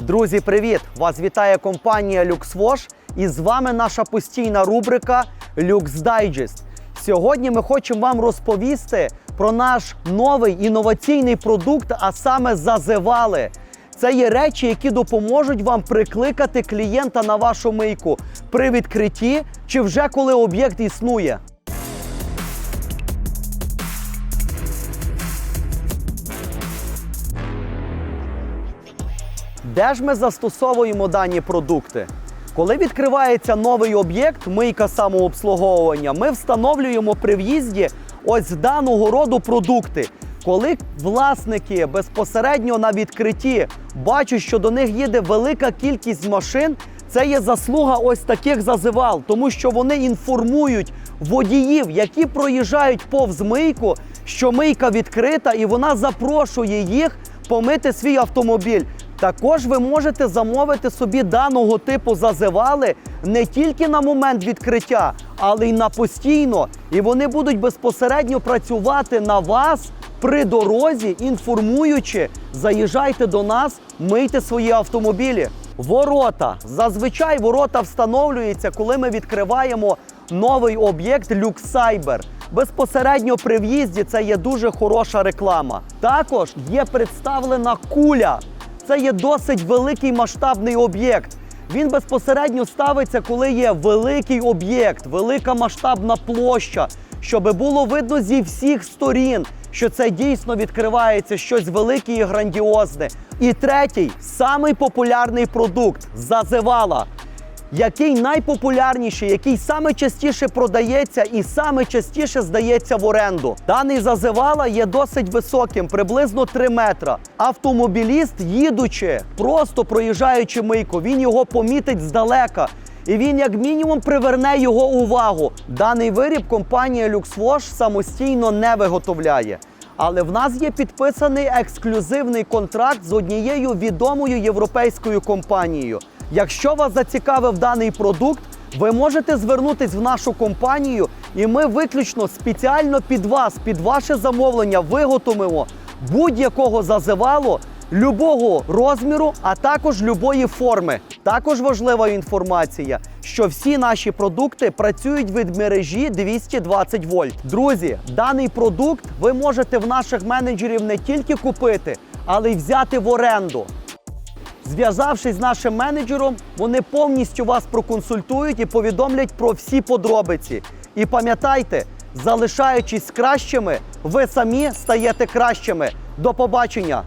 Друзі, привіт! Вас вітає компанія LuxWash і з вами наша постійна рубрика Lux Digest. Сьогодні ми хочемо вам розповісти про наш новий інноваційний продукт, а саме зазивали. Це є речі, які допоможуть вам прикликати клієнта на вашу мийку при відкритті чи вже коли об'єкт існує. Де ж ми застосовуємо дані продукти? Коли відкривається новий об'єкт, мийка самообслуговування, ми встановлюємо при в'їзді ось даного роду продукти. Коли власники безпосередньо на відкритті бачать, що до них їде велика кількість машин, це є заслуга ось таких зазивал, тому що вони інформують водіїв, які проїжджають повз мийку, що мийка відкрита, і вона запрошує їх помити свій автомобіль. Також ви можете замовити собі даного типу зазивали не тільки на момент відкриття, але й на постійно. І вони будуть безпосередньо працювати на вас при дорозі, інформуючи, заїжджайте до нас, мийте свої автомобілі. Ворота. Зазвичай ворота встановлюються, коли ми відкриваємо новий об'єкт LuxCyber. Безпосередньо при в'їзді це є дуже хороша реклама. Також є представлена куля. Це є досить великий масштабний об'єкт. Він безпосередньо ставиться, коли є великий об'єкт, велика масштабна площа, щоб було видно зі всіх сторін, що це дійсно відкривається щось велике і грандіозне. І третій, самий популярний продукт зазивала який найпопулярніший, який саме частіше продається і саме частіше здається в оренду. Даний зазивала є досить високим, приблизно 3 метра. Автомобіліст, їдучи, просто проїжджаючи мийку, він його помітить здалека. І він, як мінімум, приверне його увагу. Даний виріб компанія LuxWash самостійно не виготовляє. Але в нас є підписаний ексклюзивний контракт з однією відомою європейською компанією. Якщо вас зацікавив даний продукт, ви можете звернутись в нашу компанію, і ми виключно спеціально під вас, під ваше замовлення, виготовимо будь-якого зазивалу любого розміру, а також любої форми. Також важлива інформація, що всі наші продукти працюють від мережі 220 вольт. Друзі, даний продукт ви можете в наших менеджерів не тільки купити, але й взяти в оренду. Зв'язавшись з нашим менеджером, вони повністю вас проконсультують і повідомлять про всі подробиці. І пам'ятайте, залишаючись кращими, ви самі стаєте кращими. До побачення!